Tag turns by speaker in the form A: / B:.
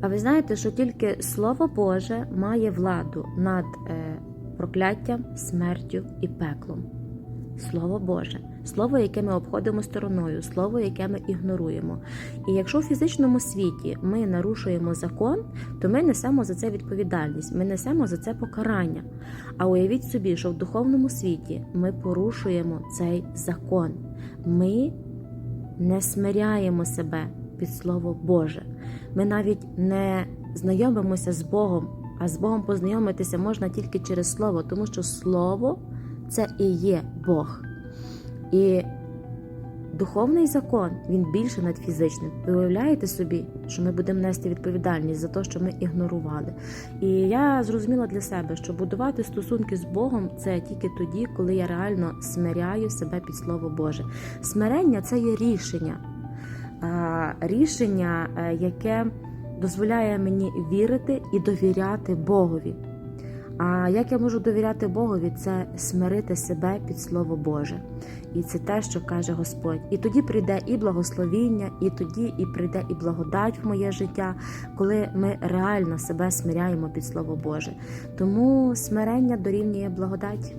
A: А ви знаєте, що тільки Слово Боже має владу над е, прокляттям, смертю і пеклом. Слово Боже, слово, яке ми обходимо стороною, слово, яке ми ігноруємо. І якщо в фізичному світі ми нарушуємо закон, то ми несемо за це відповідальність, ми несемо за це покарання. А уявіть собі, що в духовному світі ми порушуємо цей закон. Ми не смиряємо себе під Слово Боже. Ми навіть не знайомимося з Богом, а з Богом познайомитися можна тільки через Слово, тому що Слово це і є Бог. І духовний закон він більше над фізичним. Ви уявляєте собі, що ми будемо нести відповідальність за те, що ми ігнорували. І я зрозуміла для себе, що будувати стосунки з Богом це тільки тоді, коли я реально смиряю себе під Слово Боже. Смирення це є рішення. А, Рішення, е, яке дозволяє мені вірити і довіряти Богові. А як я можу довіряти Богові, це смирити себе під Слово Боже. І це те, що каже Господь. І тоді прийде і благословіння, і тоді і прийде і благодать в моє життя, коли ми реально себе смиряємо під Слово Боже. Тому смирення дорівнює благодать.